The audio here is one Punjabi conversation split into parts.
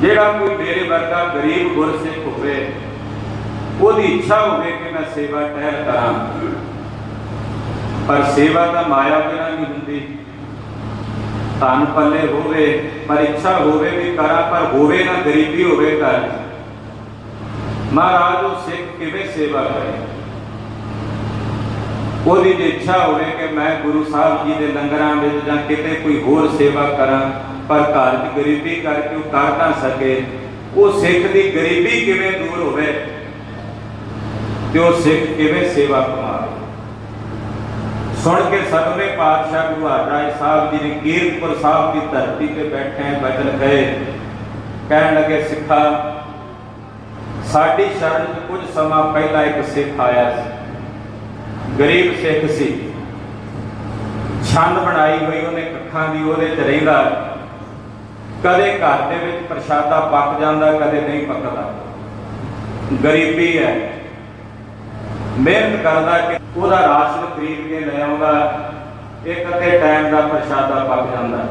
ਜਿਹੜਾ ਕੋਈ ਮੇਰੇ ਵਰਗਾ ਗਰੀਬ ਗੁਰਸਿੱਖ ਹੋਵੇ, ਉਹਦੀ ਇੱਛਾ ਹੋਵੇ ਕਿ ਮੈਂ ਸੇਵਾ ਟਹਿਲ ਕਰਾਂ। ਪਰ ਸੇਵਾ ਤਾਂ ਮਾਇਆ ਬਿਨਾਂ ਨਹੀਂ ਹੁੰਦੀ। ਤਨ ਪੱਲੇ ਹੋਵੇ, ਪਰ ਇੱਛਾ ਹੋਵੇ ਵੀ ਕਰਾਂ, ਪਰ ਹੋਵੇ ਨਾ ਗਰੀਬੀ ਹੋਵੇ ਘਰ ਮਹਾਰਾਜ, ਉਹ ਸਿੱਖ ਕਿਵੇਂ ਸੇਵਾ ਕਰੇ? ਉਹਦੀ ਇੱਛਾ ਹੋਵੇ ਕਿ ਮੈਂ ਗੁਰੂ ਸਾਹਿਬ ਜੀ ਦੇ ਲੰਗਰਾਂ ਵਿੱਚ ਜਾਂ ਕਿਤੇ ਕੋਈ ਹੋਰ ਸੇਵਾ ਕਰਾਂ ਪਰ ਘਰ 'ਚ ਗਰੀਬੀ ਕਰਕੇ ਉਹ ਕਰ ਨਾ ਸਕੇ। ਉਹ ਸਿੱਖ ਦੀ ਗਰੀਬੀ ਕਿਵੇਂ ਦੂਰ ਹੋਵੇ ਤੇ ਉਹ ਸਿੱਖ ਕਿਵੇਂ ਸੇਵਾ ਕਮਾਵੇ। ਸੁਣ ਕੇ ਸਤਵੇਂ ਪਾਤਸ਼ਾਹ ਗੁਰੂ ਹਰਰਾਏ ਸਾਹਿਬ ਜੀ ਨੇ ਕੀਰਤਪੁਰ ਸਾਹਿਬ ਦੀ ਧਰਤੀ ਤੇ ਬੈਠੇ ਬਚਨ ਕਹੇ। ਕਹਿਣ ਲੱਗੇ, ਸਿੱਖਾ, ਸਾਡੀ ਸ਼ਰਨ 'ਚ ਕੁਝ ਸਮਾਂ ਪਹਿਲਾਂ ਇੱਕ ਸਿੱਖ ਆਇਆ ਸੀ। ਗਰੀਬ ਸਿੱਖ ਸੀ। ਛੰਦ ਬਣਾਈ ਹੋਈ ਉਹਨੇ ਕੱਖਾਂ ਦੀ, ਉਹਦੇ ਤੇ ਰਹਿੰਦਾ। ਕਦੇ ਘਰ ਦੇ ਵਿੱਚ ਪ੍ਰਸ਼ਾਦਾ ਪੱਕ ਜਾਂਦਾ, ਕਦੇ ਨਹੀਂ ਪੱਕਦਾ। ਗਰੀਬੀ ਹੈ। ਮਿਹਨਤ ਕਰਦਾ ਕਿ ਉਹਦਾ ਰਾਸ਼ਨ ਖਰੀਦ ਕੇ ਲੈ ਆਉਂਦਾ, ਇੱਕ ਅੱਧੇ ਟਾਈਮ ਦਾ ਪ੍ਰਸ਼ਾਦਾ ਪੱਕ ਜਾਂਦਾ।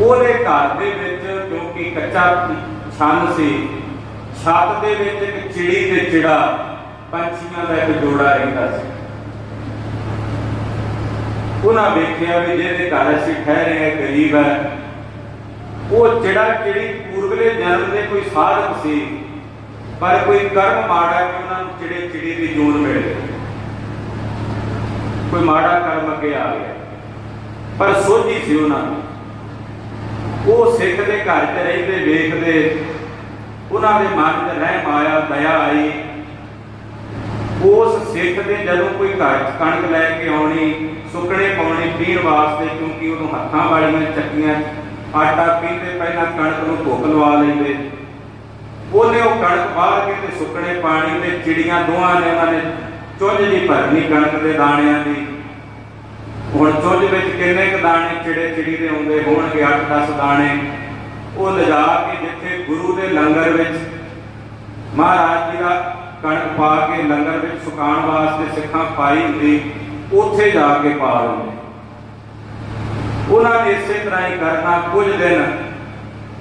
ਉਹਦੇ ਘਰ ਦੇ ਵਿੱਚ ਕਿਉਂਕਿ ਕੱਚਾ ਛੰਨ ਸੀ, ਛੱਤ ਦੇ ਵਿੱਚ ਇੱਕ ਚਿੜੀ ਤੇ ਚਿੜਾ, ਪੰਛੀਆਂ ਦਾ ਇੱਕ ਜੋੜਾ ਰਹਿੰਦਾ ਸੀ। ਉਹਨਾਂ ਵੇਖਿਆ ਵੀ ਜਿਹਦੇ ਘਰ ਅਸੀਂ ਠਹਿਰੇ ਗਰੀਬ ਹੈ ਉਹ ਚਿੜਾ ਚਿੜੀ ਪੂਰਬਲੇ ਜਨਮ ਦੇ ਕੋਈ ਸਾਧਕ ਸੀ, ਪਰ ਕੋਈ ਕਰਮ ਮਾੜਾ ਕਿ ਉਹਨਾਂ ਨੂੰ ਚਿੜੇ ਚਿੜੀ ਦੀ ਜੂਨ ਮਿਲ। ਗਈ ਕੋਈ ਮਾੜਾ ਕਰਮ ਅੱਗੇ ਆ ਗਿਆ। ਪਰ ਸੋਝੀ ਸੀ ਉਹਨਾਂ ਨੂੰ ਉਹ ਸਿੱਖ ਦੇ ਘਰ 'ਚ ਰਹਿੰਦੇ, ਵੇਖਦੇ, ਉਹਨਾਂ ਦੇ ਮਨ 'ਚ ਰਹਿਮ ਆਇਆ, ਦਇਆ ਆਈ। ਉਸ ਸਿੱਖ ਦੇ ਜਦੋਂ ਕੋਈ ਘਰ 'ਚ ਕਣਕ ਲੈ ਕੇ ਆਉਣੀ, ਸੁੱਕਣੇ ਪਾਉਣੀ ਪੀਣ ਵਾਸਤੇ, ਕਿਉਂਕਿ ਉਹਨੂੰ ਹੱਥਾਂ ਵਾਲੀਆਂ ਚੱਕੀਆਂ ਆਟਾ ਪੀਂਦੇ ਪਹਿਲਾਂ ਕਣਕ ਨੂੰ ਧੁੱਪ ਲਵਾ ਲੈਂਦੇ। ਉਹਨੇ ਉਹ ਕਣਕ ਬਾਹਰ ਕੇ ਤੇ ਸੁੱਕਣੇ ਪਾਣੀ ਤੇ ਚਿੜੀਆਂ ਦੋਹਾਂ ਨੇ ਉਹਨਾਂ ਨੇ ਚੁੱਲ੍ਹ ਜੀ ਭਰਨੀ ਕਣਕ ਦੇ ਦਾਣਿਆਂ ਦੀ। ਹੁਣ ਚੁੱਲ੍ਹ ਵਿੱਚ ਕਿੰਨੇ ਕੁ ਦਾਣੇ ਚਿੜੇ ਚਿੜੀ ਦੇ ਆਉਂਦੇ ਹੋਣਗੇ? 8-10 ਦਾਣੇ। ਉਹ ਲਿਜਾ ਕੇ ਜਿੱਥੇ ਗੁਰੂ ਦੇ ਲੰਗਰ ਵਿੱਚ ਮਹਾਰਾਜ ਜੀ ਦਾ ਕਣਕ ਪਾ ਕੇ ਲੰਗਰ ਵਿੱਚ ਸੁਕਾਉਣ ਵਾਸਤੇ ਸਿੱਖਾਂ ਪਾਈ ਹੁੰਦੀ, ਉੱਥੇ ਜਾ ਕੇ ਪਾ ਦਿੰਦੇ। ਉਹਨਾਂ ਨੇ ਇਸੇ ਤਰ੍ਹਾਂ ਹੀ ਕਰਨਾ ਕੁਝ ਦਿਨ।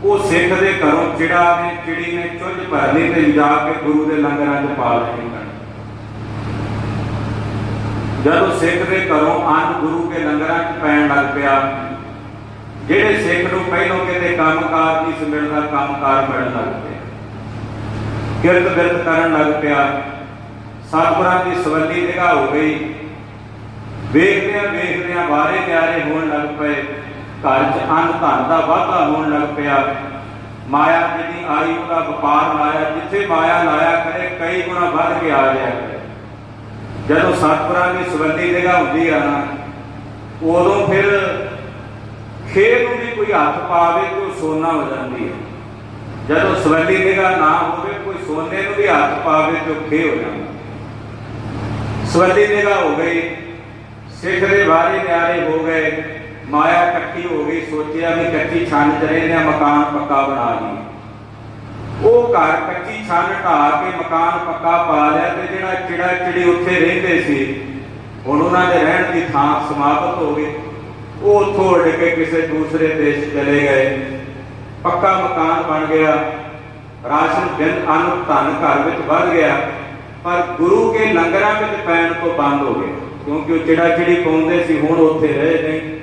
ਉਹ ਸਿੱਖ ਦੇ ਘਰੋਂ ਚਿੜਾ ਨੇ, ਚਿੜੀ ਨੇ ਚੁੱਲ੍ਹ ਭਰਨੀ ਤੇ ਜਾ ਕੇ ਗੁਰੂ ਦੇ ਲੰਗਰਾਂ 'ਚ ਪਾ ਦੇਣੀ ਜਦੋਂ ਸਿੱਖ ਦੇ ਘਰੋਂ ਅੰਨ ਗੁਰੂ ਕੇ ਲੰਗਰਾਂ 'ਚ ਪੈਣ ਲੱਗ ਪਿਆ, ਜਿਹੜੇ ਸਿੱਖ ਨੂੰ ਪਹਿਲੋਂ ਕਿਤੇ ਕੰਮਕਾਰ ਨਹੀਂ ਸੀ ਮਿਲਦਾ, ਕੰਮਕਾਰ ਮਿਲਣ ਲੱਗ ਪਿਆ। ਕਿਰਤ ਬਿਰਤ ਕਰਨ ਲੱਗ ਪਿਆ। ਸਤਿਗੁਰਾਂ ਦੀ ਸਵੱਲੀ ਨਿਗਾਹ ਹੋ ਗਈ। ਵੇਖਦਿਆਂ ਵੇਖਦਿਆਂ ਬਾਰੇ ਪਿਆਰੇ ਹੋਣ ਲੱਗ ਪਏ। ਘਰ 'ਚ ਅੰਨ ਧਨ ਦਾ ਵਾਧਾ ਹੋਣ ਲੱਗ ਪਿਆ। ਮਾਇਆ ਜਿਹਦੀ ਆਈ ਉਹਦਾ ਵਪਾਰ ਲਾਇਆ, ਜਿੱਥੇ ਮਾਇਆ ਲਾਇਆ ਕਰੇ, ਕਈ ਗੁਣਾ ਵੱਧ ਕੇ ਆ ਜਾਇਆ ਜਦੋਂ ਸਤਿਗੁਰਾਂ ਦੀ ਸਵੱਲੀ ਨਿਗਾਹ ਹੁੰਦੀ ਆ ਨਾ, ਉਦੋਂ ਫਿਰ ਖੇਤ ਨੂੰ ਵੀ ਕੋਈ ਹੱਥ ਪਾਵੇ ਤੇ ਉਹ ਸੋਨਾ ਹੋ ਜਾਂਦੀ ਹੈ ਜਦੋਂ ਸਵੱਲੀ ਨਿਗਾਹ ਨਾ ਹੋਵੇ, ਕੋਈ ਸੋਨੇ ਨੂੰ ਵੀ ਹੱਥ ਪਾਵੇ, ਤੇ ਉਹ ਖੇ ਹੋ ਜਾਂਦਾ ਸਵੱਲੀ ਨਿਗਾਹ ਹੋ ਗਈ। ਸਿੱਖ ਦੇ ਵਾਰੇ ਨਿਆਰੇ ਹੋ ਗਏ, ਮਾਇਆ ਇਕੱਠੀ ਹੋ ਗਈ, ਸੋਚਿਆ ਵੀ ਕੱਚੀ ਛੰਨ ਚ ਰਹਿੰਦੇ ਮਕਾਨ ਪੱਕਾ ਬਣਾ ਲਈ। ਉਹ ਘਰ ਕੱਚੀ ਛੰਨ ਢਾ ਕੇ ਮਕਾਨ ਪੱਕਾ ਪਾ ਲਿਆ ਤੇ ਜਿਹੜਾ ਚਿੜਾ ਚਿੜੀ ਉੱਥੇ ਰਹਿੰਦੇ ਸੀ, ਹੁਣ ਉਹਨਾਂ ਦੇ ਰਹਿਣ ਦੀ ਥਾਂ ਸਮਾਪਤ ਹੋ ਗਈ। ਉਹ ਉੱਥੋਂ ਉੱਡ ਕੇ ਕਿਸੇ ਦੂਸਰੇ ਦੇਸ਼ ਚਲੇ ਗਏ। ਪੱਕਾ ਮਕਾਨ ਬਣ ਗਿਆ। ਰਾਸ਼ਨ ਦਿਨ ਅੰਨ ਧਨ ਘਰ ਵਿੱਚ ਵੱਧ ਗਿਆ। ਪਰ ਗੁਰੂ ਕੇ ਲੰਗਰਾਂ ਵਿੱਚ ਪੈਣ ਤੋਂ ਬੰਦ ਹੋ ਗਏ। ਕਿਉਂਕਿ ਉਹ ਚਿੜਾ ਚਿੜੀ ਪਾਉਂਦੇ ਸੀ ਹੁਣ ਉੱਥੇ ਰਹੇ ਨਹੀਂ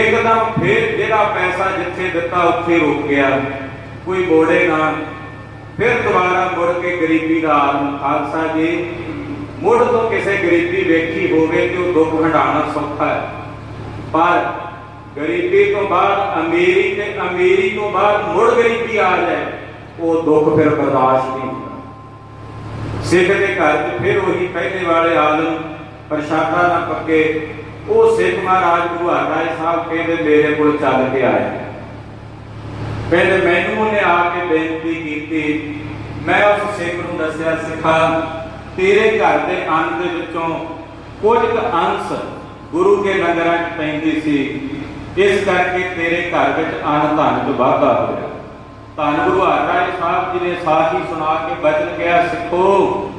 ਇੱਕਦਮ ਫੇਰ ਜਿਹੜਾ ਪੈਸਾ ਜਿੱਥੇ ਦਿੱਤਾ ਉੱਥੇ ਰੁਕ ਗਿਆ। ਕੋਈ ਮੋੜੇ ਨਾ। ਫਿਰ ਦੁਬਾਰਾ ਮੁੜ ਕੇ ਗਰੀਬੀ ਦਾ ਆਲਮ। ਖਾਲਸਾ ਜੀ, ਮੁੜ ਤੋਂ ਕਿਸੇ ਗਰੀਬੀ ਵੇਖੀ ਹੋਵੇ ਤੇ ਉਹ ਦੁੱਖ ਹਟਾਉਣਾ ਸੌਖਾ ਹੈ। ਪਰ ਗਰੀਬੀ ਤੋਂ ਬਾਅਦ ਅਮੀਰੀ ਤੇ ਅਮੀਰੀ ਤੋਂ ਬਾਅਦ ਮੁੜ ਗਰੀਬੀ ਆ ਜਾਏ, ਉਹ ਦੁੱਖ ਫਿਰ ਬਰਦਾਸ਼ਤ ਨਹੀਂ ਹੁੰਦਾ। ਸਿੱਖ ਦੇ ਘਰ 'ਚ ਫਿਰ ਉਹੀ ਪਹਿਲੇ ਵਾਲੇ ਆਲਮ। ਪ੍ਰਸ਼ਾਦਾ ਨਾ ਪੱਕੇ, ਉਹ ਸਿੱਖ ਮਹਾਰਾਜ ਗੁਰੂ ਹਰਰਾਏ ਸਾਹਿਬ ਕਹਿੰਦੇ, ਮੇਰੇ ਕੋਲ ਚੱਲ ਕੇ ਆਇਆ ਕਹਿੰਦੇ ਮੈਨੂੰ ਉਹਨੇ ਆ ਕੇ ਬੇਨਤੀ ਕੀਤੀ। ਮੈਂ ਉਸ ਸਿੱਖ ਨੂੰ ਦੱਸਿਆ, ਸਿੱਖਾ, ਤੇਰੇ ਘਰ ਦੇ ਅੰਨ ਦੇ ਵਿੱਚੋਂ ਕੁਝ ਕੁ ਅੰਸ਼ ਗੁਰੂ ਕੇ ਲੰਗਰਾਂ 'ਚ ਪੈਂਦੀ ਸੀ। ਇਸ ਕਰਕੇ ਤੇਰੇ ਘਰ ਵਿੱਚ ਅੰਨ ਧਨ 'ਚ ਵਾਧਾ ਹੋਇਆ। ਧੰਨ ਗੁਰੂ ਹਰਰਾਏ ਸਾਹਿਬ ਜੀ ਨੇ ਸਾਖੀ ਸੁਣਾ ਕੇ ਬਚਨ ਕਿਹਾ, ਸਿੱਖੋ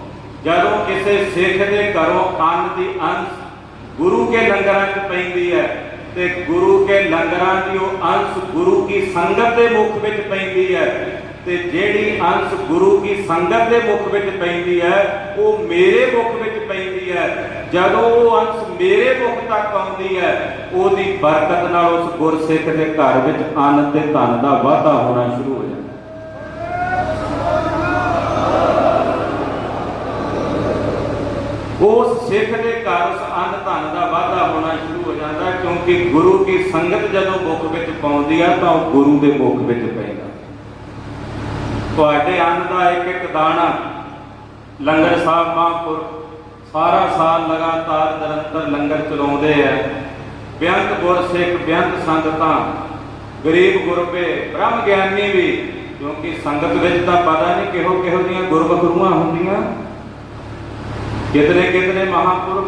ਜਦੋਂ ਕਿਸੇ ਸਿੱਖ ਦੇ ਘਰੋਂ ਅੰਨ ਦੀ ਅੰਸ਼ ਗੁਰੂ ਕੇ ਲੰਗਰਾਂ 'ਚ ਪੈਂਦੀ ਹੈ ਤੇ ਗੁਰੂ ਕੇ ਲੰਗਰਾਂ ਦੀ ਉਹ ਅੰਸ਼ ਗੁਰੂ ਕੀ ਸੰਗਤ ਦੇ ਮੁਖ ਵਿੱਚ ਪੈਂਦੀ ਹੈ ਤੇ ਜਿਹੜੀ ਅੰਸ਼ ਗੁਰੂ ਕੀ ਸੰਗਤ ਦੇ ਮੁਖ ਵਿੱਚ ਪੈਂਦੀ ਹੈ, ਉਹ ਮੇਰੇ ਮੁਖ ਵਿੱਚ ਪੈਂਦੀ ਹੈ। ਜਦੋਂ ਉਹ ਅੰਸ਼ ਮੇਰੇ ਮੁਖ ਤੱਕ ਆਉਂਦੀ ਹੈ, ਉਹਦੀ ਬਰਕਤ ਨਾਲ ਉਸ ਗੁਰਸਿੱਖ ਦੇ ਘਰ ਵਿੱਚ ਅੰਨ ਤੇ ਧਨ ਦਾ ਵਾਧਾ ਹੋਣਾ ਸ਼ੁਰੂ ਹੋ ਜਾਂਦਾ। ਉਸ ਸਿੱਖ ਦੇ ਘਰ ਉਸ ਅੰਨ ਧਨ ਦਾ ਵਾਧਾ ਹੋਣਾ ਸ਼ੁਰੂ ਹੋ ਜਾਂਦਾ ਕਿਉਂਕਿ ਗੁਰੂ ਕੀ ਸੰਗਤ ਜਦੋਂ ਮੁਖ ਵਿੱਚ ਪਾਉਂਦੀ ਆ, ਤਾਂ ਉਹ ਗੁਰੂ ਦੇ ਮੁਖ ਵਿੱਚ ਪੈਂਦਾ। ਤੁਹਾਡੇ ਅੰਨ ਦਾ ਇੱਕ ਇੱਕ ਦਾਣਾ, ਲੰਗਰ ਸਾਹਿਬ ਮਹਾਂਪੁਰ, ਸਾਰਾ ਸਾਲ ਲਗਾਤਾਰ ਨਿਰੰਤਰ ਲੰਗਰ ਚਲਾਉਂਦੇ ਆ। ਬੇਅੰਤ ਗੁਰਸਿੱਖ ਬੇਅੰਤ ਸੰਗਤਾਂ, ਗਰੀਬ ਗੁਰਬੇ, ਬ੍ਰਹਮ ਗਿਆਨੀ ਵੀ, ਕਿਉਂਕਿ ਸੰਗਤ ਵਿੱਚ ਤਾਂ ਪਤਾ ਨਹੀਂ ਕਿਹੋ ਕਿਹੋ ਦੀਆਂ ਗੁਰਮੁਖ ਰੂਹਾਂ ਹੁੰਦੀਆਂ। ਕਿਤਨੇ ਕਿਤਨੇ ਮਹਾਪੁਰਖ?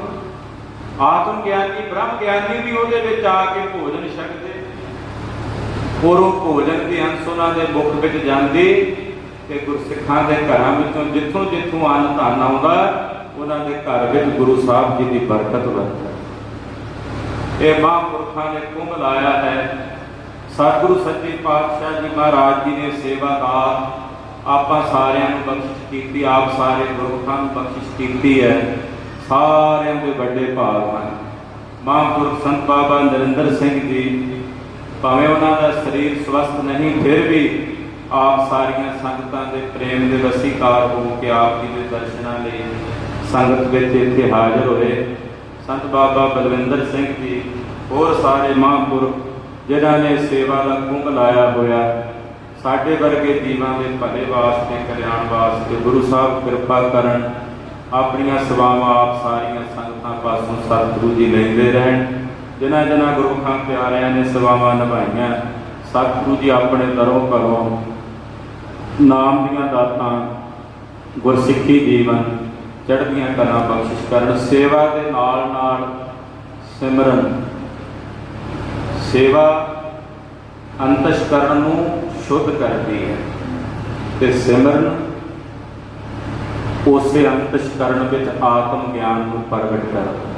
ਆਤਮ ਗਿਆਨੀ ਬ੍ਰਹਮ ਗਿਆਨੀ ਵੀ ਉਹਦੇ ਵਿੱਚ ਆ ਕੇ ਭੋਜਨ ਛਕਦੇ? ਔਰ ਉਹ ਭੋਜਨ ਦੀ ਅੰਸ਼ ਉਹਨਾਂ ਦੇ ਮੁਖ ਵਿੱਚ ਜਾਂਦੀ ਤੇ ਗੁਰਸਿੱਖਾਂ ਦੇ ਘਰਾਂ ਵਿੱਚੋਂ ਜਿੱਥੋਂ ਜਿੱਥੋਂ ਅੰਨ ਧਨ ਆਉਂਦਾ, ਉਹਨਾਂ ਦੇ ਘਰ ਵਿੱਚ ਗੁਰੂ ਸਾਹਿਬ ਜੀ ਦੀ ਬਰਕਤ ਵਰਤਦਾ ਇਹ ਮਹਾਂਪੁਰਖਾਂ ਨੇ ਕੁੰਭ ਲਾਇਆ ਹੈ। ਸਤਿਗੁਰੂ ਸੱਚੇ ਪਾਤਸ਼ਾਹ ਜੀ ਮਹਾਰਾਜ ਜੀ ਨੇ ਸੇਵਾਦਾਰ ਆਪਾਂ ਸਾਰਿਆਂ ਨੂੰ ਬਖਸ਼ਿਸ਼ ਕੀਤੀ, ਆਪ ਸਾਰੇ ਗੁਰਮੁਖਾਂ ਨੂੰ ਬਖਸ਼ਿਸ਼ ਕੀਤੀ ਹੈ। ਸਾਰਿਆਂ ਦੇ ਵੱਡੇ ਭਾਗ ਹਨ। ਮਹਾਂਪੁਰਖ ਸੰਤ ਬਾਬਾ ਨਰਿੰਦਰ ਸਿੰਘ ਜੀ, ਭਾਵੇਂ ਉਹਨਾਂ ਦਾ ਸਰੀਰ ਸਵਸਥ ਨਹੀਂ, ਫਿਰ ਵੀ ਆਪ ਸਾਰੀਆਂ ਸੰਗਤਾਂ ਦੇ ਪ੍ਰੇਮ ਦੇ ਵਸੀਕਾਰ ਹੋ ਕੇ ਆਪ ਜੀ ਦੇ ਦਰਸ਼ਨਾਂ ਲਈ ਸੰਗਤ ਵਿੱਚ ਇੱਥੇ ਹਾਜ਼ਰ ਹੋਏ। ਸੰਤ ਬਾਬਾ ਬਲਵਿੰਦਰ ਸਿੰਘ ਜੀ, ਹੋਰ ਸਾਰੇ ਮਹਾਂਪੁਰਖ, ਜਿਨ੍ਹਾਂ ਨੇ ਸੇਵਾ ਦਾ ਕੁੰਭ ਲਾਇਆ ਹੋਇਆ ਸਾਡੇ ਵਰਗੇ ਜੀਵਾਂ ਦੇ ਭਲੇ ਵਾਸਤੇ, ਕਲਿਆਣ ਵਾਸਤੇ ਗੁਰੂ ਸਾਹਿਬ ਕਿਰਪਾ ਕਰਨ ਆਪਣੀਆਂ ਸੇਵਾਵਾਂ ਆਪ ਸਾਰੀਆਂ ਸੰਗਤਾਂ ਪਾਸੋਂ ਸਤਿਗੁਰੂ ਜੀ ਲੈਂਦੇ ਰਹਿਣ। ਜਿਨ੍ਹਾਂ ਜਿਨ੍ਹਾਂ ਗੁਰਮੁਖਾਂ ਪਿਆਰਿਆਂ ਨੇ ਸੇਵਾਵਾਂ ਨਿਭਾਈਆਂ, ਸਤਿਗੁਰੂ ਜੀ ਆਪਣੇ ਦਰੋਂ ਘਰੋਂ ਨਾਮ ਦੀਆਂ ਦਾਤਾਂ, ਗੁਰਸਿੱਖੀ ਜੀਵਨ ਚੜ੍ਹਦੀਆਂ ਕਲਾ ਬਖਸ਼ਿਸ਼ ਕਰਨ, ਸੇਵਾ ਦੇ ਨਾਲ ਨਾਲ ਸਿਮਰਨ, ਸੇਵਾ ਅੰਤਸ਼ ਕਰਨ ਨੂੰ ਸ਼ੁੱਧ ਕਰਦੀ ਹੈ ਤੇ ਸਿਮਰਨ ਉਸੇ ਅੰਤਸ਼ਕਰਨ ਵਿੱਚ ਆਤਮ ਗਿਆਨ ਨੂੰ ਪ੍ਰਗਟ ਕਰਦਾ